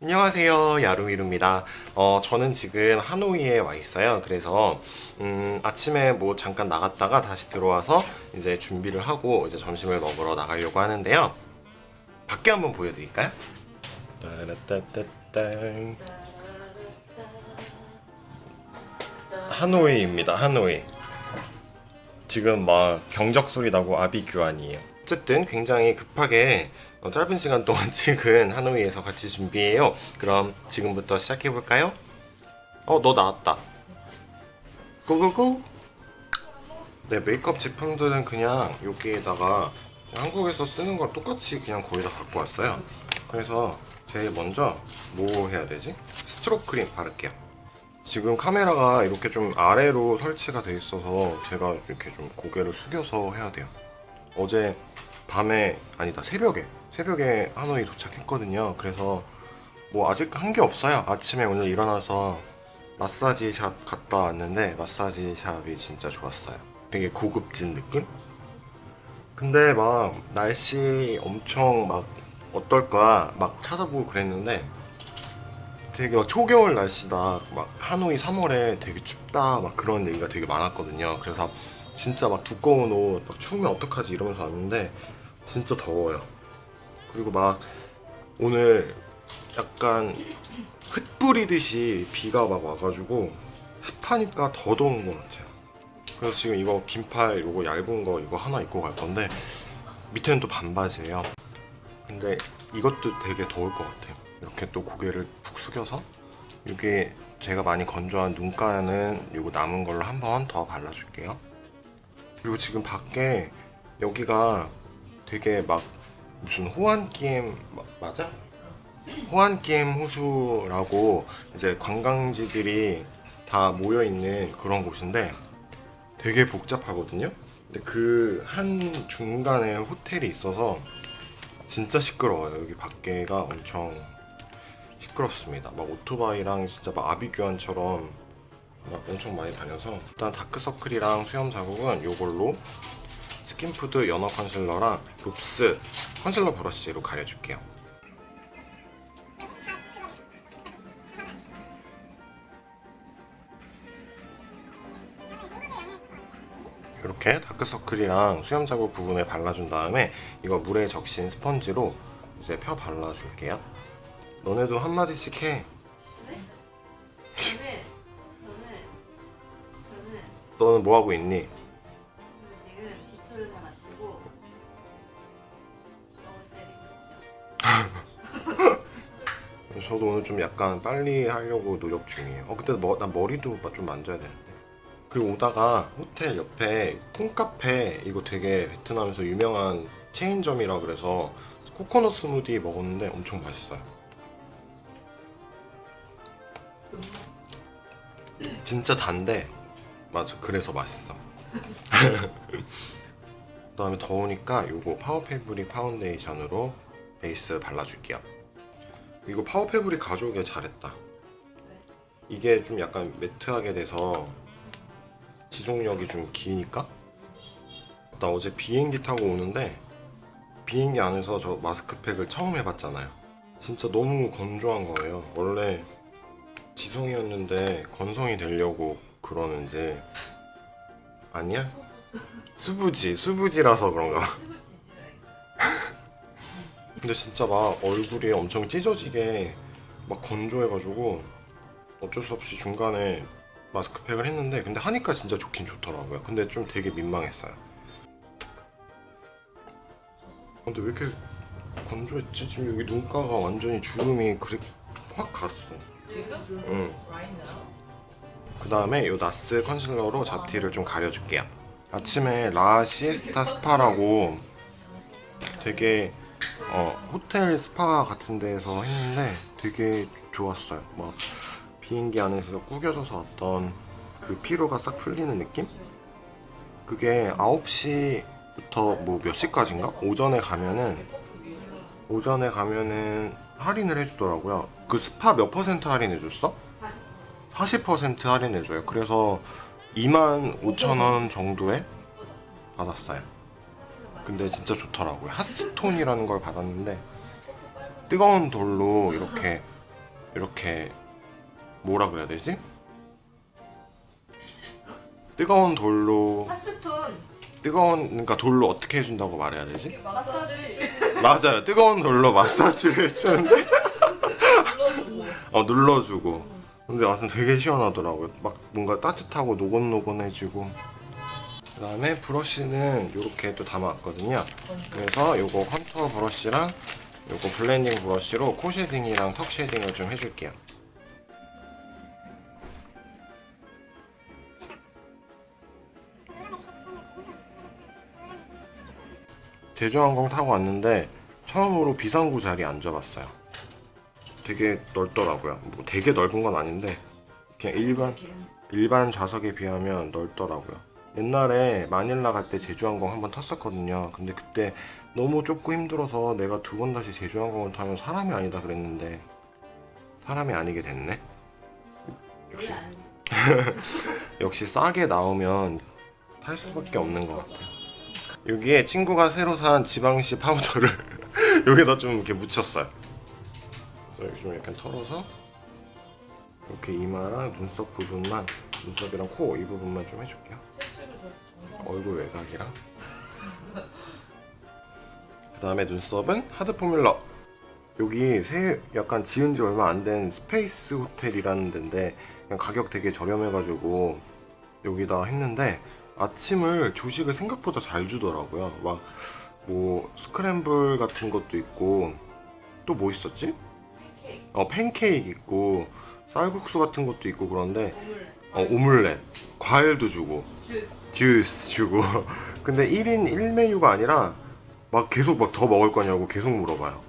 안녕하세요 야루이루입니다. 어, 저는 지금 하노이에 와 있어요. 그래서 음, 아침에 뭐 잠깐 나갔다가 다시 들어와서 이제 준비를 하고 이제 점심을 먹으러 나가려고 하는데요. 밖에 한번 보여드릴까요? 하노이입니다 하노이. 지금 막 경적 소리 나고 아비 교환이에요. 어쨌든 굉장히 급하게 어, 짧은 시간 동안 찍은 하노이에서 같이 준비해요. 그럼 지금부터 시작해 볼까요? 어, 너 나왔다. 고고고. 네, 메이크업 제품들은 그냥 여기에다가 한국에서 쓰는 걸 똑같이 그냥 거의 다 갖고 왔어요. 그래서 제일 먼저 뭐 해야 되지? 스트로크 크림 바를게요. 지금 카메라가 이렇게 좀 아래로 설치가 돼 있어서 제가 이렇게 좀 고개를 숙여서 해야 돼요. 어제 밤에 아니다 새벽에 새벽에 하노이 도착했거든요. 그래서 뭐 아직 한 게 없어요. 아침에 오늘 일어나서 마사지 샵 갔다 왔는데 마사지 샵이 진짜 좋았어요. 되게 고급진 느낌? 근데 막 날씨 엄청 막 어떨까 막 찾아보고 그랬는데 되게 막 초겨울 날씨다. 막 하노이 3월에 되게 춥다. 막 그런 얘기가 되게 많았거든요. 그래서 진짜 막 두꺼운 옷, 막 추우면 어떡하지 이러면서 왔는데 진짜 더워요. 그리고 막 오늘 약간 흩뿌리듯이 비가 막 와가지고 습하니까 더 더운 것 같아요. 그래서 지금 이거 긴팔 요거 얇은 거 이거 하나 입고 갈 건데 밑에는 또 반바지예요. 근데 이것도 되게 더울 것 같아요. 이렇게 또 고개를 푹 숙여서 이게 제가 많이 건조한 눈가는 이거 남은 걸로 한 번 더 발라줄게요. 그리고 지금 밖에 여기가 되게 막 무슨 마- 맞아? 호안기엠 호수라고 이제 관광지들이 다 모여 있는 그런 곳인데 되게 복잡하거든요. 근데 그 한 중간에 호텔이 있어서 진짜 시끄러워요. 여기 밖에가 엄청 시끄럽습니다. 막 오토바이랑 진짜 막 아비규환처럼 막 엄청 많이 다녀서 일단 다크서클이랑 수염 자국은 이걸로 스킨푸드 연어 컨실러랑 롭스 컨실러 브러쉬로 가려줄게요. 이렇게 다크서클이랑 수염 자국 부분에 발라준 다음에 이거 물에 적신 스펀지로 이제 펴 발라줄게요. 너네도 한 마디씩 해. 너는 뭐 하고 있니? 지금 기초를 다 마치고 멍을 때리고 있죠. 저도 오늘 좀 약간 빨리 하려고 노력 중이에요. 어 근데 뭐, 난 머리도 좀 만져야 되는데. 그리고 오다가 호텔 옆에 콩카페 이거 되게 베트남에서 유명한 체인점이라 그래서 코코넛 스무디 먹었는데 엄청 맛있어요. 진짜 단데 맞아 그래서 맛있어. 그다음에 더우니까 요거 파워 패브릭 파운데이션으로 베이스 발라줄게요. 이거 파워 패브릭 가져오길 잘했다. 이게 좀 약간 매트하게 돼서 지속력이 좀 기니까. 나 어제 비행기 타고 오는데 비행기 안에서 저 마스크팩을 처음 해봤잖아요. 진짜 너무 건조한 거예요. 원래 지성이었는데 건성이 되려고 그러는지 아니야? 수부지 수부지라서 그런가. 봐. 근데 진짜 막 얼굴이 엄청 찢어지게 막 건조해가지고 어쩔 수 없이 중간에 마스크팩을 했는데 근데 하니까 진짜 좋긴 좋더라고요. 근데 좀 되게 민망했어요. 근데 왜 이렇게 건조했지? 지금 여기 눈가가 완전히 주름이 그래 확 갔어. 지금? 응. Right now? 그 다음에 이 나스 컨실러로 잡티를 좀 가려줄게요. 아침에 라 시에스타 스파라고 되게 어, 호텔 스파 같은 데서 했는데 되게 좋았어요. 막 비행기 안에서 구겨져서 왔던 그 피로가 싹 풀리는 느낌? 그게 9시부터 뭐 몇 시까지인가? 오전에 가면은 오전에 가면은 할인을 해주더라고요. 그 스파 몇 퍼센트 할인해줬어? 40% 할인해줘요. 그래서 2만 5천 원 정도에 받았어요. 근데 진짜 좋더라고요. 핫스톤이라는 걸 받았는데 뜨거운 돌로 이렇게 이렇게 뭐라 그래야 되지? 뜨거운 돌로 파스톤 뜨거운 그러니까 돌로 어떻게 해준다고 말해야 되지? 마사지 맞아요. 뜨거운 돌로 마사지를 해주는데 어 눌러주고. 근데 아무튼 되게 시원하더라고요. 막 뭔가 따뜻하고 노곤노곤해지고. 그 다음에 브러쉬는 이렇게 또 담아왔거든요. 그래서 요거 컨투어 브러쉬랑 요거 블렌딩 브러쉬로 코 쉐딩이랑 턱 쉐딩을 좀 해줄게요. 제주항공 타고 왔는데 처음으로 비상구 자리에 앉아봤어요. 되게 넓더라고요. 뭐 되게 넓은 건 아닌데 그냥 일반 일반 좌석에 비하면 넓더라고요. 옛날에 마닐라 갈 때 제주항공 한번 탔었거든요. 근데 그때 너무 좁고 힘들어서 내가 두 번 다시 제주항공을 타면 사람이 아니다 그랬는데 사람이 아니게 됐네. 역시 안 역시 싸게 나오면 탈 수밖에 없는 것 같아요. 여기에 친구가 새로 산 지방시 파우더를 여기다 좀 이렇게 묻혔어요. 그래서 여기 좀 약간 털어서 이렇게 이마랑 눈썹 부분만 눈썹이랑 코 이 부분만 좀 해줄게요. 얼굴 외곽이랑 그 다음에 눈썹은 하드 포뮬러 여기 새 약간 지은 지 얼마 안 된 스페이스 호텔이라는 데인데 그냥 가격 되게 저렴해가지고 여기다 했는데 아침을 조식을 생각보다 잘 주더라고요 막 뭐 스크램블 같은 것도 있고 또 뭐 있었지? 팬케이크 어 팬케이크 있고 쌀국수 같은 것도 있고 그런데 어 오믈렛 과일도 주고 주스. 주스 주고. 근데 1인 1메뉴가 아니라 막 계속 막 더 먹을 거냐고 계속 물어봐요.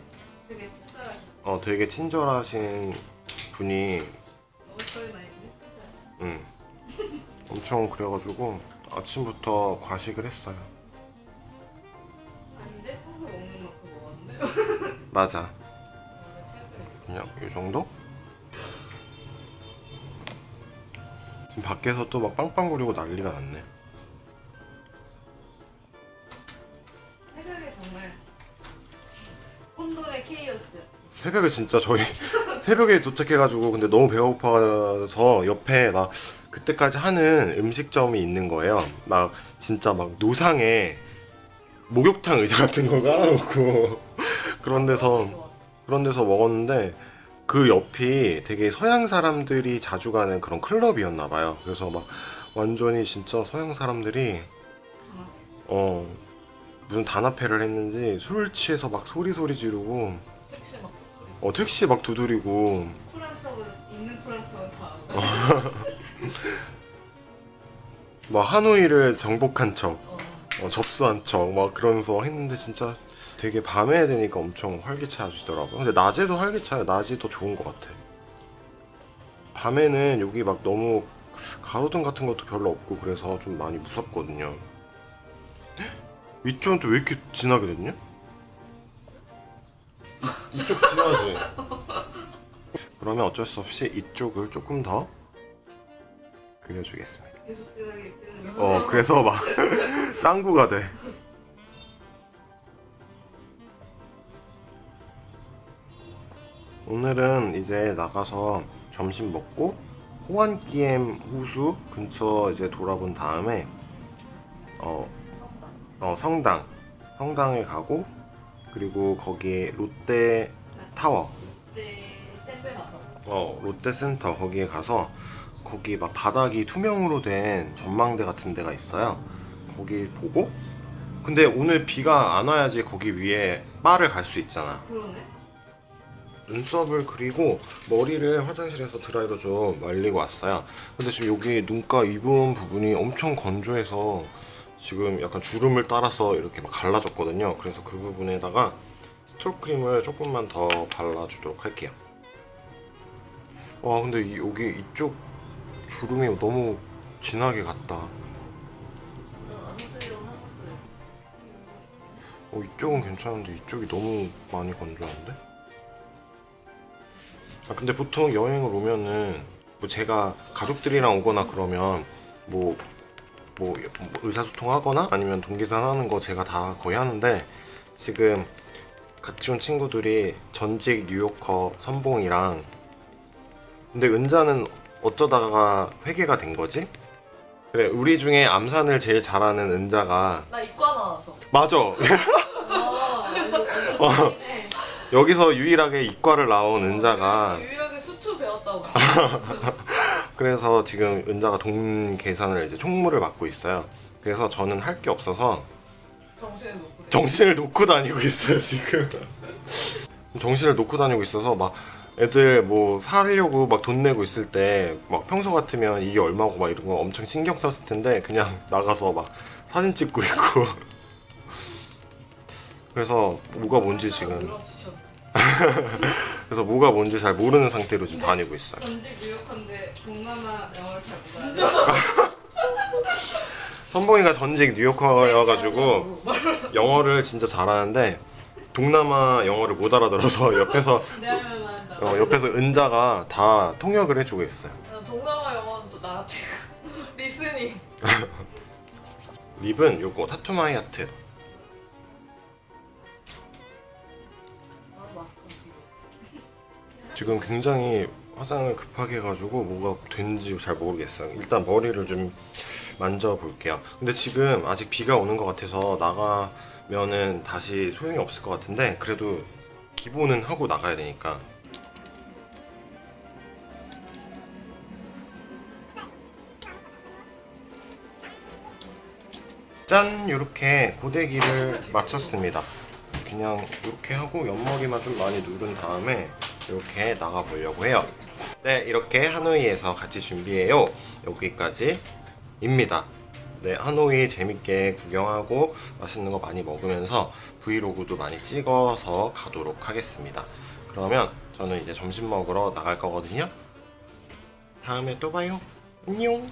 되게 친절하신 어 되게 친절하신 분이 먹을 걸 많이 음, 엄청 그래가지고 아침부터 과식을 했어요. 아닌데 평소 먹는 만큼 먹었는데 맞아 그냥 이 정도? 지금 밖에서 또 막 빵빵거리고 난리가 났네 새벽에 정말 혼돈의 케이오스 새벽에 진짜 저희 새벽에 도착해가지고 근데 너무 배고파서 옆에 막 그때까지 하는 음식점이 있는 거예요. 막 진짜 막 노상에 목욕탕 의자 같은 거 깔아놓고 그런 데서 그런 데서 먹었는데 그 옆이 되게 서양 사람들이 자주 가는 그런 클럽이었나 봐요. 그래서 막 완전히 진짜 서양 사람들이 어 무슨 단합회를 했는지 술 취해서 막 소리 소리 지르고 택시 막 그리고 어 택시 막 두드리고 쿨한 척은 있는 쿨한 척은 다 어. 막 하노이를 정복한 척, 어. 어, 접수한 척 막 그러면서 했는데 진짜 되게 밤에 해야 되니까 엄청 활기차지더라고요. 근데 낮에도 활기차요. 낮이 더 좋은 것 같아. 밤에는 여기 막 너무 가로등 같은 것도 별로 없고 그래서 좀 많이 무섭거든요. 헉? 위쪽은 또 왜 이렇게 진하게 됐냐? 이쪽 진하지? 그러면 어쩔 수 없이 이쪽을 조금 더 그려주겠습니다. 계속 진하게 뜨는 어 그래서 막 짱구가 돼. 오늘은 이제 나가서 점심 먹고 호안기엠 호수 근처 이제 돌아본 다음에 어, 성당 어 성당 성당에 가고 그리고 거기에 롯데 타워 어 롯데센터 거기에 가서 거기 막 바닥이 투명으로 된 전망대 같은 데가 있어요. 거기 보고 근데 오늘 비가 안 와야지 거기 위에 바를 갈 수 있잖아. 그러네 눈썹을 그리고 머리를 화장실에서 드라이로 좀 말리고 왔어요. 근데 지금 여기 눈가 입은 부분이 엄청 건조해서 지금 약간 주름을 따라서 이렇게 막 갈라졌거든요. 그래서 그 부분에다가 스톨 크림을 조금만 더 발라주도록 할게요. 와 근데 이- 여기 이쪽 주름이 너무 진하게 갔다. 어, 이쪽은 괜찮은데 이쪽이 너무 많이 건조한데? 아 근데 보통 여행을 오면은 뭐 제가 가족들이랑 오거나 그러면 뭐, 뭐 의사소통하거나 아니면 동기산하는 거 제가 다 거의 하는데 지금 같이 온 친구들이 전직 뉴요커 선봉이랑 근데 은자는 어쩌다가 회계가 된 거지? 그래 우리 중에 암산을 제일 잘하는 은자가 나 이과 나와서. 맞아 아, 이거 어. 여기서 유일하게 이과를 나온 은자가 그래서 유일하게 수투 배웠다고. 그래서 지금 은자가 돈 계산을 이제 총무를 맡고 있어요. 그래서 저는 할 게 없어서 정신을 놓고. 정신을 놓고 다니고 있어요 지금. 정신을 놓고 다니고 있어서 막 애들 뭐 사려고 막 돈 내고 있을 때 막 평소 같으면 이게 얼마고 막 이런 거 엄청 신경 썼을 텐데 그냥 나가서 막 사진 찍고 있고. 그래서 뭐가 뭔지 지금. 그래서 뭐가 뭔지 잘 모르는 상태로 지금 다니고 있어요. 전직 뉴욕한데 동남아 영어를 잘 못하죠. 선봉이가 전직 뉴요커여가지고 영어를 진짜 잘하는데 동남아 영어를 못 알아들어서 옆에서. 어, 옆에서 은자가 다 통역을 해주고 있어요. 나 동남아 영어는 또 나한테 리스닝. 립은 요거 타투마이 아트. 지금 굉장히 화장을 급하게 해가지고 뭐가 된지 잘 모르겠어요. 일단 머리를 좀 만져볼게요. 근데 지금 아직 비가 오는 것 같아서 나가면은 다시 소용이 없을 것 같은데 그래도 기본은 하고 나가야 되니까. 짠! 이렇게 고데기를 마쳤습니다. 그냥 이렇게 하고 옆머리만 좀 많이 누른 다음에 이렇게 나가 보려고 해요. 네, 이렇게 하노이에서 같이 준비해요. 여기까지입니다. 네, 하노이 재밌게 구경하고 맛있는 거 많이 먹으면서 브이로그도 많이 찍어서 가도록 하겠습니다. 그러면 저는 이제 점심 먹으러 나갈 거거든요. 다음에 또 봐요. 안녕.